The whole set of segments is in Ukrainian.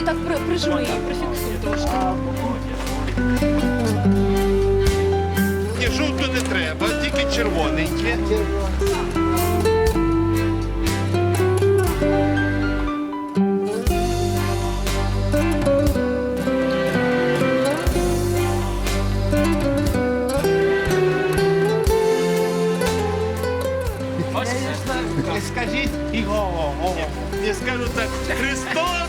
її так при, прижми, прифіксуй трошки. Ні, не треба, тільки червоненьке. Скажіть і го-го-го. Я скажу так, Христос!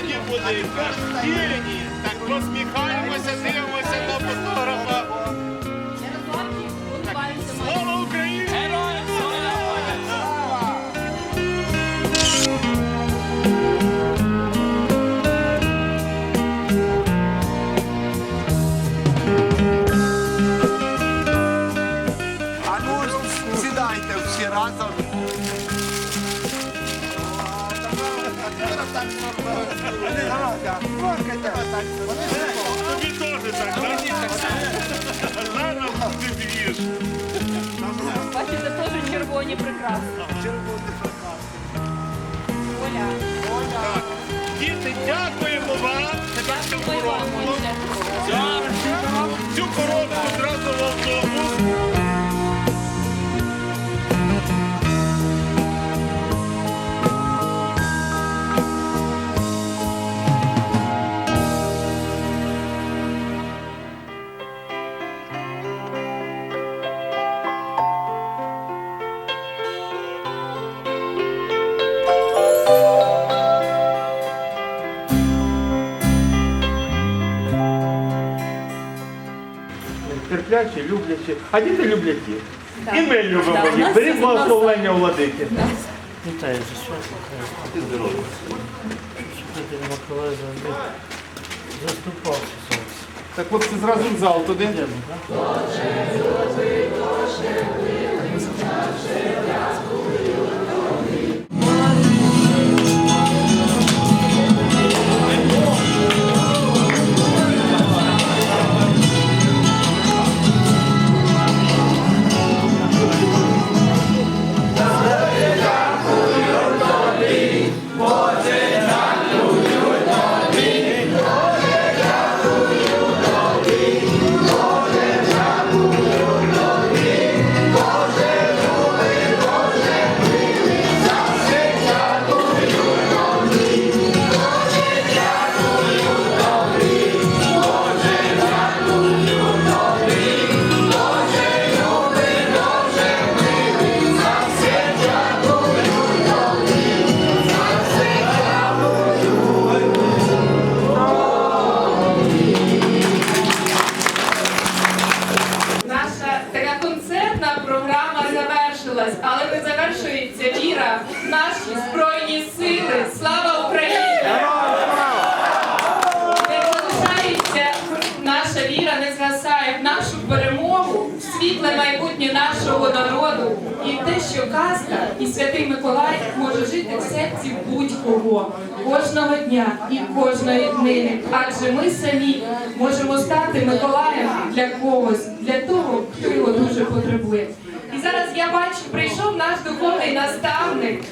тоді буде. Так посміхаємося, дивимося на фотографа. Тобі теж так, так? Рано ти б'єш. Бачите, теж червоні прекрасно. Червоні прекрасно. Оля. Оля. Діти, дякуємо вам. Дякуємо вам. Цю коробку одразу. Терплячі, люблячі. А діти люблять їх. Так. І ми любимо Так, їх. Беріть це благословення владики. Вітаю за свято. Миколай заступався сонце. Так от це зразу в зал туди. Йдемо, так? Наша кожної днини. Адже ми самі можемо стати Миколаєм для когось, для того, хто його дуже потребує. І зараз я бачу, прийшов наш духовний наставник,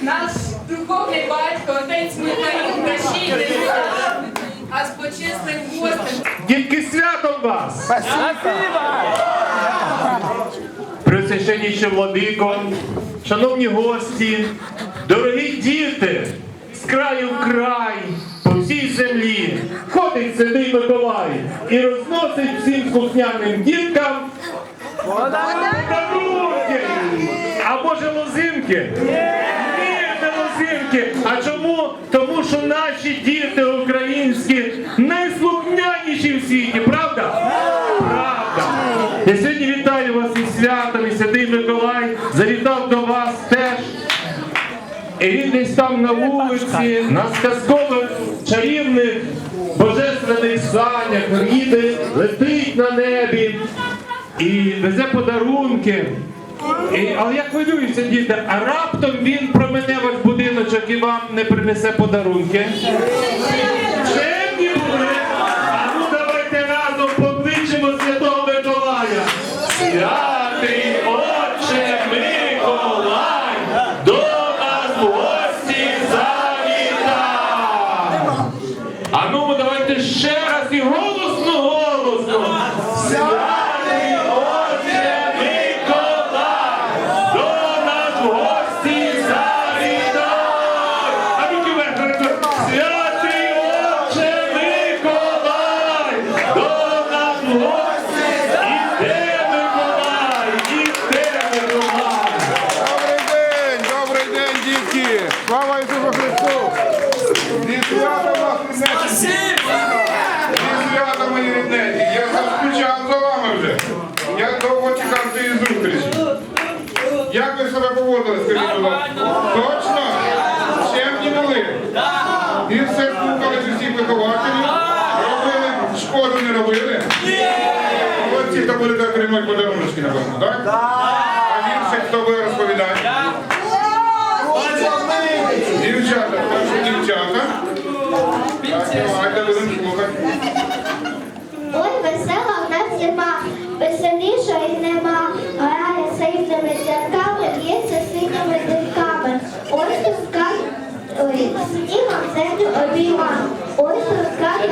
наш духовний батько, отець Михаїл Кращий, а з почесним гостем Дітки, святом вас! Пресвященніше владико, шановні гості, дорогі діти, з краю в край, всій землі ходить святий Миколай і розносить всім слухняним діткам подарунки. А може лозинки? Ні, не лозинки. А чому? Тому що наші діти українські найслухняніші в світі, правда? Правда. Я сьогодні вітаю вас із святом, і святий Миколай завітав до. І він десь там на вулиці, на сказкових чарівних божественних санях, їде, летить на небі і везе подарунки. І, але я хвилююся, діти, а раптом він промене ваш будиночок і вам не принесе подарунки. До робили? Молодці, то будете отримати подарунки, напевно, так? А вірші хто буде розповідати? Дівчата, перші дівчата. Ну, давайте будемо слухати. Ой, весела в нас зима, веселішої нема. Грає синими зірками, б'ється синіми дірками. Ось тут скат, ой, снігом землю обійма. Ось тут скат,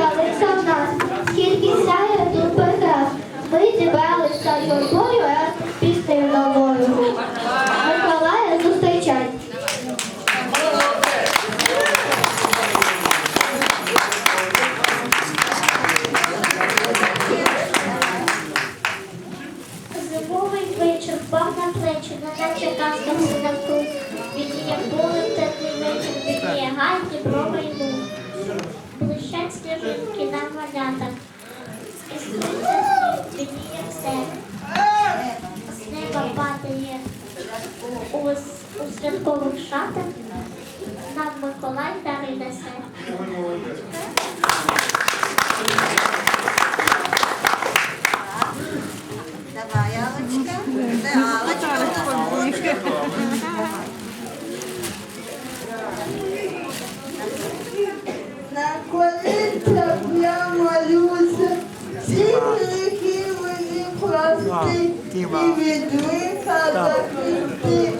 прости, і від лиха захисти.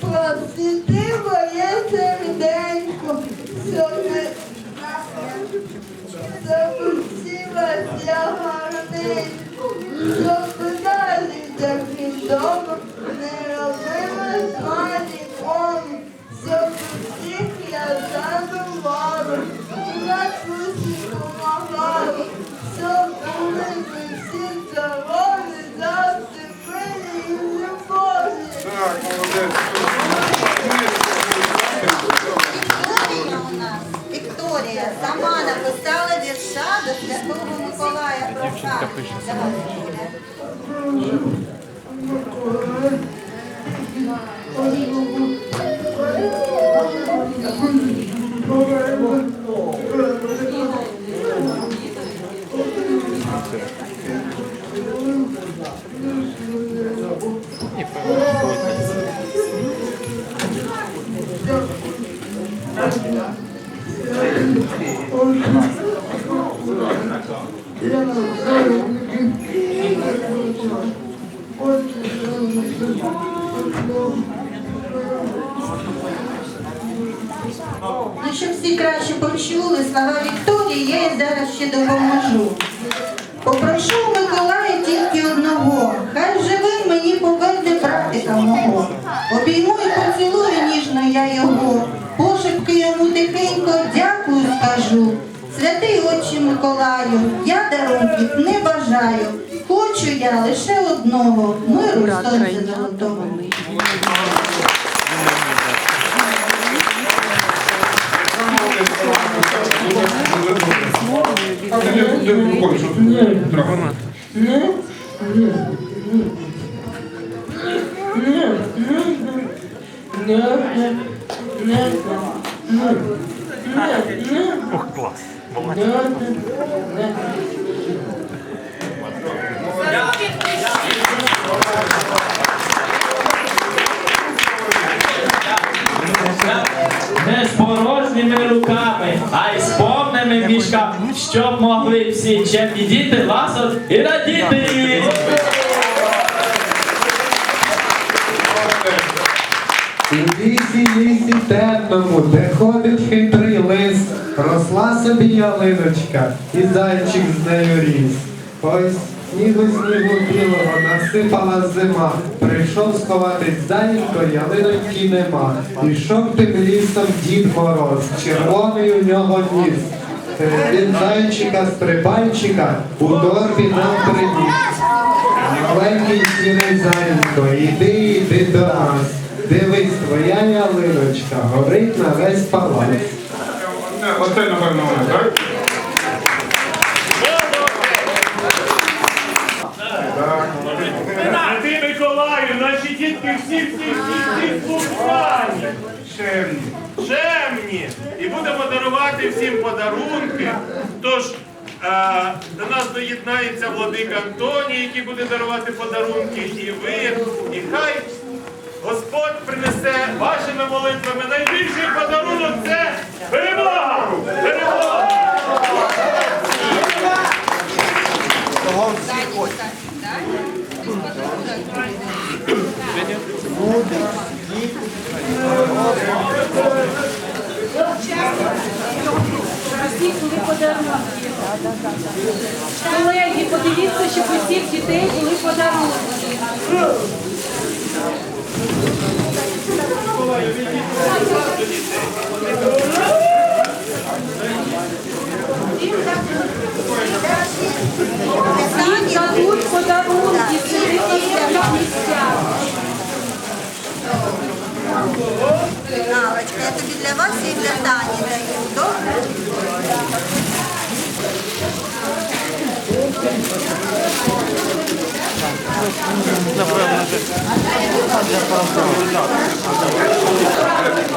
Просвіти моє серденько, щоб Запустилась я гарненько, щоб далі таким добре не робила зла нікому, щоб всіх я задувала, Миколая про допоможу. Попрошу Миколая тільки одного, хай живим мені поверне братика мого. Обійму і поцілую ніжно я його, пошепки йому тихенько дякую скажу. Святий отче Миколаю, я дарунків не бажаю. Хочу я лише одного, миру сонця золотого. А ти де- де виходиш? Що ти трохи? Не з повними щоб могли всі чемні діти ласот і радіти. І лісі, лісі темному, де ходить хитрий лис, росла собі ялиночка, і зайчик з нею ріс. Ось снігу снігу білого насипала зима. Прийшов сховатись зайко, ялиноньки нема. Ішов тим лісом дід мороз, червоний у нього ніс. Він зайчика стрибайчика у торбі нам приніс. Маленький сірий зайко, іди, іди до нас. Дивись, твоя ялиночка горить на весь палац. Оце- напевно, воно, так? Святий Миколаю, наші дітки всі, всі, всі, всі слухняні, Чемні. І будемо дарувати всім подарунки. Тож е, до нас доєднається владика Антоній, який буде дарувати подарунки, і ви. І хай Господь принесе вашими молитвами найбільший подарунок це перемога! Перемога! Подарунки. Колеги, подивіться, щоб у всіх дітей були подарунки. Їм дадуть подарунки, Налочка, я тобі для вас і для Тані даю. Добре?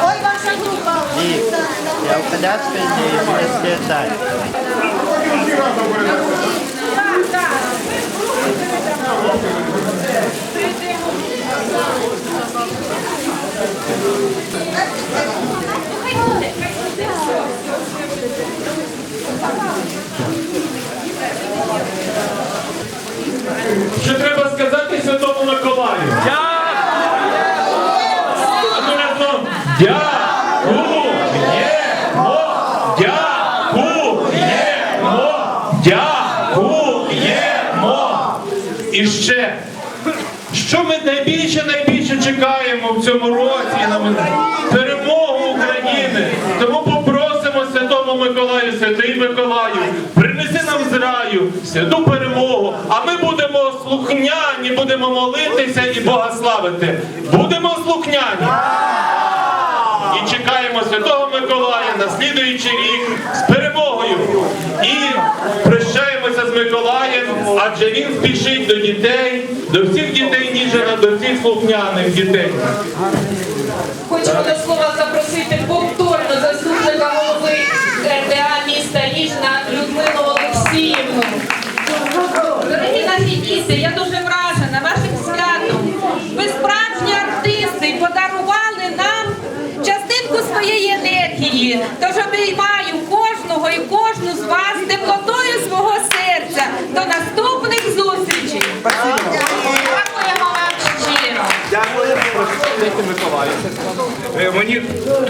Ой, ваша група. Я в коляске не вместе Що треба сказати Святому Миколаю? Разом дякуємо, дякуємо, дякуємо. І ще, що ми найбільше найбільше чекаємо в цьому році на перемогу України. Тому попросимо Святому Миколаю, Святий Миколаю, принеси нам з раю святу перемогу, а ми будемо слухняні, будемо молитися і Бога славити. Будемо слухняні. І чекаємо Святого Миколая на слідуючий рік з перемогою. І прощаємося з Миколаєм, адже він спішить до дітей, до всіх дітей Ніжина, до всіх слухняних дітей. Хочемо до слова запросити повторно заступника голови РДА міста Ніжна Людмилу Олексіївну. Дорогі наші діти, я дуже Мені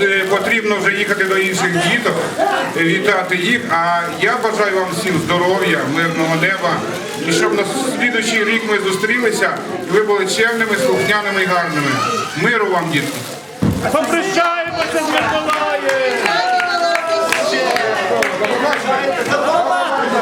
е, потрібно вже їхати до інших діток, е, вітати їх. А я бажаю вам всім здоров'я, мирного неба. І щоб на слідуючий рік ми зустрілися, і ви були чемними, слухняними і гарними. Миру вам, дітки! Попрощаємося з Миколаєм! До побачення!